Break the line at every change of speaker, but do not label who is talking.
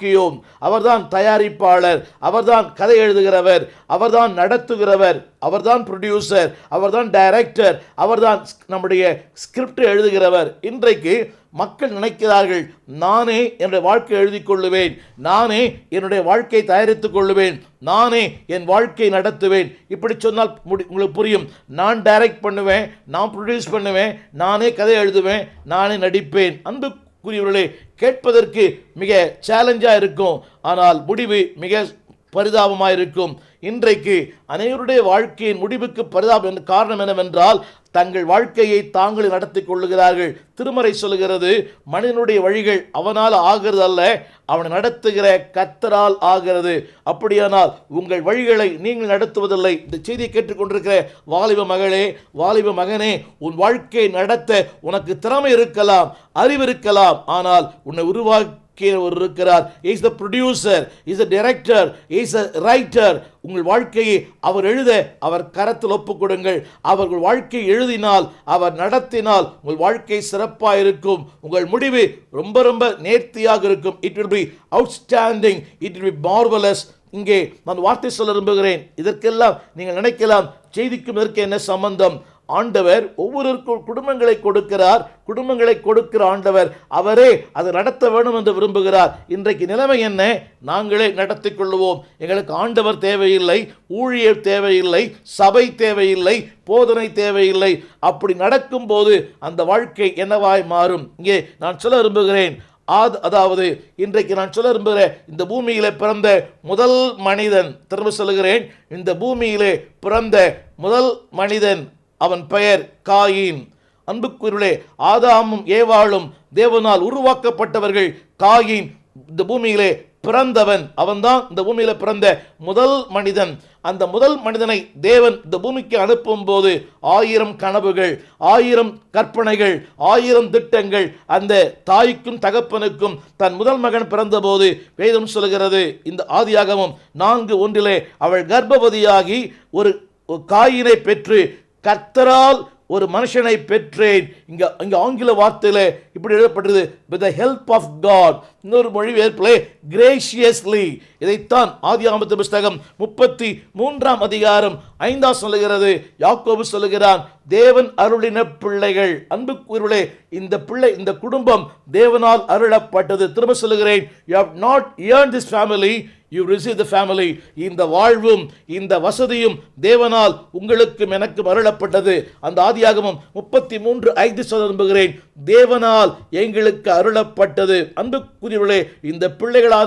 வாக்கியோம் அவர்தான் தயாரிப்பாளர் அவர்தான் கதை எழுதுகிறவர் அவர்தான் நடத்துகிறவர் அவர்தான் ப்ரொடியூசர் அவர்தான் டைரக்டர் அவர்தான் நம்முடைய ஸ்கிரிப்ட் எழுதுகிறவர். இன்றைக்கு மக்கள் நினைக்கிறார்கள் நானே என்னுடைய வாழ்க்கை எழுதி கொள்ளுவேன் நானே என்னுடைய வாழ்க்கை தயாரித்துக் கொள்ளுவேன் நானே என் வாழ்க்கை நடத்துவேன். இப்படி சொன்னால் முடி- உங்களுக்கு புரியும். நான் டைரக்ட் பண்ணுவேன் நான் ப்ரொடியூஸ் பண்ணுவேன் நானே கதை எழுதுவேன் நானே நடிப்பேன். அன்புக்குரியவர்களே கேட்பதற்கு மிக சேலஞ்சாக இருக்கும். ஆனால் முடிவு மிக பரிதாபமாக இருக்கும் இன்றைக்கு அனைவருடைய வாழ்க்கையின் முடிவுக்கு பரிதாபம் என்ன- காரணம் என்னவென்றால் தங்கள் வாழ்க்கையை தாங்களே நடத்தி கொள்ளுகிறார்கள். திருமறை சொல்லுகிறது மனிதனுடைய வழிகள் அவனால் ஆகிறது அல்ல அவனை நடத்துகிற கத்தரால் ஆகிறது. அப்படியானால் உங்கள் வழிகளை நீங்கள் நடத்துவதில்லை. இந்த செய்தியை கேட்டுக்கொண்டிருக்கிற வாலிப மகளே வாலிப மகனே உன் வாழ்க்கையை நடத்த உனக்கு திறமை இருக்கலாம் அறிவு இருக்கலாம். ஆனால் உன்னை உருவாக்கி ஒரு இருக்கிறார். Is the producer is the director is a writer உங்கள் வாழ்க்கையை அவர் எழுத அவர் கரத்தில் ஒப்புக் கொடுங்கள். அவர்கள் வாழ்க்கை எழுதினால் அவர் நடத்தினால் உங்கள் வாழ்க்கை சிறப்பாக இருக்கும் உங்கள் முடிவு ரொம்ப ரொம்ப நேர்த்தியாக இருக்கும். It will be outstanding it will be marvellous இங்கே நான் வார்த்தை சொல்ல விரும்புகிறேன். இதற்கெல்லாம் நீங்கள் நினைக்கலாம். செய்திக்கும் இதற்கு என்ன சம்பந்தம்? ஆண்டவர் ஒவ்வொருவருக்கும் குடும்பங்களை கொடுக்கிறார் குடும்பங்களை கொடுக்கிற ஆண்டவர் அவரே அதை நடத்த வேண்டும் என்று விரும்புகிறார். இன்றைக்கு நிலைமை என்ன? நாங்களே நடத்தி கொள்ளுவோம். எங்களுக்கு ஆண்டவர் தேவையில்லை ஊழியர் தேவையில்லை சபை தேவையில்லை போதனை தேவையில்லை. அப்படி நடக்கும்போது அந்த வாழ்க்கை என்னவாய் மாறும்? இங்கே நான் சொல்ல விரும்புகிறேன். ஆத் அதாவது இன்றைக்கு நான் சொல்ல விரும்புகிற இந்த பூமியிலே பிறந்த முதல் மனிதன் திரும்ப சொல்லுகிறேன். இந்த பூமியிலே பிறந்த முதல் மனிதன் அவன் பெயர் காயின். அன்புக்குருளே ஆதாமும் ஏவாளும் தேவனால் உருவாக்கப்பட்டவர்கள் காயின். இந்த பூமியிலே பிறந்தவன். அவன்தான் இந்த பூமியில பிறந்த முதல் மனிதன். அந்த முதல் மனிதனை தேவன் இந்த பூமிக்கு அனுப்பும் போது ஆயிரம் கனவுகள் ஆயிரம் கற்பனைகள் ஆயிரம் திட்டங்கள் அந்த தாய்க்கும் தகப்பனுக்கும் தன் முதல் மகன் பிறந்தபோது வேதம் சொல்கிறது இந்த ஆதியாகவும் நான்கு ஒன்றிலே அவள் கர்ப்பவதியாகி ஒரு ஒரு காயினை பெற்று கர்த்தரால் ஒரு மனுஷனை பெற்றேன். இங்க இங்க ஆங்கில வார்த்தையில இப்படி எழுதப்பட்டது with the help of God இன்னொரு மொழிபெயர்ப்பிலே கிரேஷியஸ்லி இதைத்தான் ஆதி ஆமத்து புஸ்தகம் முப்பத்தி மூன்றாம் அதிகாரம் ஐந்தாம் சொல்லுகிறது. யாக்கோபு சொல்லுகிறான் தேவன் அருளின பிள்ளைகள். அன்புக்குரியவர்களே இந்த பிள்ளை இந்த குடும்பம் தேவனால் அருளப்பட்டது. திரும்ப சொல்லுகிறேன் you have not earn this family you receive the family இந்த வாழ்வும் இந்த வசதியும் தேவனால் உங்களுக்கும் எனக்கும் அருளப்பட்டது. அந்த ஆதியாகமும் முப்பத்தி மூன்று ஐந்து சொல்ல தேவனால் எங்களுக்கு அருளப்பட்டது. அன்புக்குரியவர்களே இந்த பிள்ளைகளால்